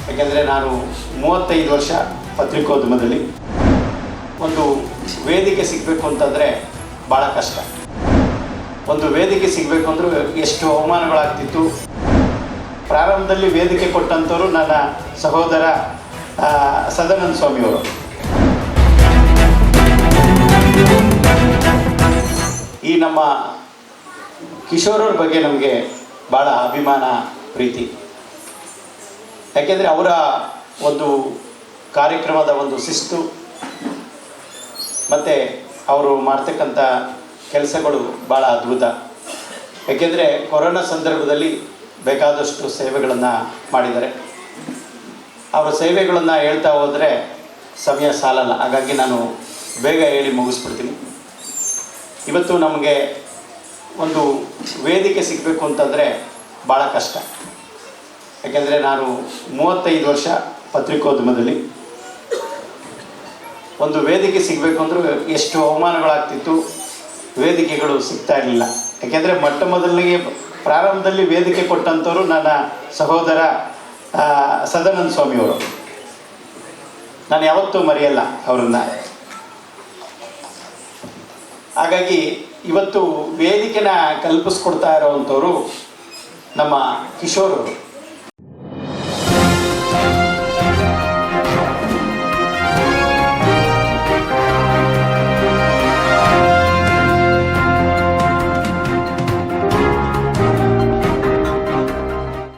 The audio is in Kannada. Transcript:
ಯಾಕೆಂದರೆ ನಾನು ಮೂವತ್ತೈದು ವರ್ಷ ಪತ್ರಿಕೋದ್ಯಮದಲ್ಲಿ ಒಂದು ವೇದಿಕೆ ಸಿಗಬೇಕು ಅಂತಂದರೆ ಭಾಳ ಕಷ್ಟ. ಒಂದು ವೇದಿಕೆ ಸಿಗಬೇಕು ಅಂದರೂ ಎಷ್ಟು ಅವಮಾನಗಳಾಗ್ತಿತ್ತು. ಪ್ರಾರಂಭದಲ್ಲಿ ವೇದಿಕೆ ಕೊಟ್ಟಂಥವ್ರು ನನ್ನ ಸಹೋದರ ಸದಾನಂದ ಸ್ವಾಮಿಯವರು. ಈ ನಮ್ಮ ಕಿಶೋರವ್ರ ಬಗ್ಗೆ ನಮಗೆ ಭಾಳ ಅಭಿಮಾನ, ಪ್ರೀತಿ. ಯಾಕೆಂದರೆ ಅವರ ಒಂದು ಕಾರ್ಯಕ್ರಮದ ಒಂದು ಶಿಸ್ತು ಮತ್ತು ಅವರು ಮಾಡ್ತಕ್ಕಂಥ ಕೆಲಸಗಳು ಭಾಳ ಅದ್ಭುತ. ಯಾಕೆಂದರೆ ಕೊರೋನಾ ಸಂದರ್ಭದಲ್ಲಿ ಬೇಕಾದಷ್ಟು ಸೇವೆಗಳನ್ನು ಮಾಡಿದ್ದಾರೆ. ಅವರ ಸೇವೆಗಳನ್ನು ಹೇಳ್ತಾ ಹೋದರೆ ಸಮಯ ಸಾಲಲ್ಲ. ಹಾಗಾಗಿ ನಾನು ಬೇಗ ಹೇಳಿ ಮುಗಿಸ್ಬಿಡ್ತೀನಿ. ಇವತ್ತು ನಮಗೆ ಒಂದು ವೇದಿಕೆ ಸಿಗಬೇಕು ಅಂತಂದರೆ ಭಾಳ ಕಷ್ಟ. ಯಾಕೆಂದರೆ ನಾನು ಮೂವತ್ತೈದು ವರ್ಷ ಪತ್ರಿಕೋದ್ಯಮದಲ್ಲಿ. ಒಂದು ವೇದಿಕೆ ಸಿಗಬೇಕು ಅಂದರೂ ಎಷ್ಟು ಅವಮಾನಗಳಾಗ್ತಿತ್ತು, ವೇದಿಕೆಗಳು ಸಿಗ್ತಾ ಇರಲಿಲ್ಲ. ಯಾಕೆಂದರೆ ಮೊಟ್ಟ ಮೊದಲಿಗೆ ಪ್ರಾರಂಭದಲ್ಲಿ ವೇದಿಕೆ ಕೊಟ್ಟಂಥವ್ರು ನನ್ನ ಸಹೋದರ ಸದಾನಂದ ಸ್ವಾಮಿಯವರು. ನಾನು ಯಾವತ್ತೂ ಮರೆಯಲ್ಲ ಅವರನ್ನು. ಹಾಗಾಗಿ ಇವತ್ತು ವೇದಿಕೆನ ಕಲ್ಪಿಸ್ಕೊಡ್ತಾ ಇರೋವಂಥವ್ರು ನಮ್ಮ ಕಿಶೋರ್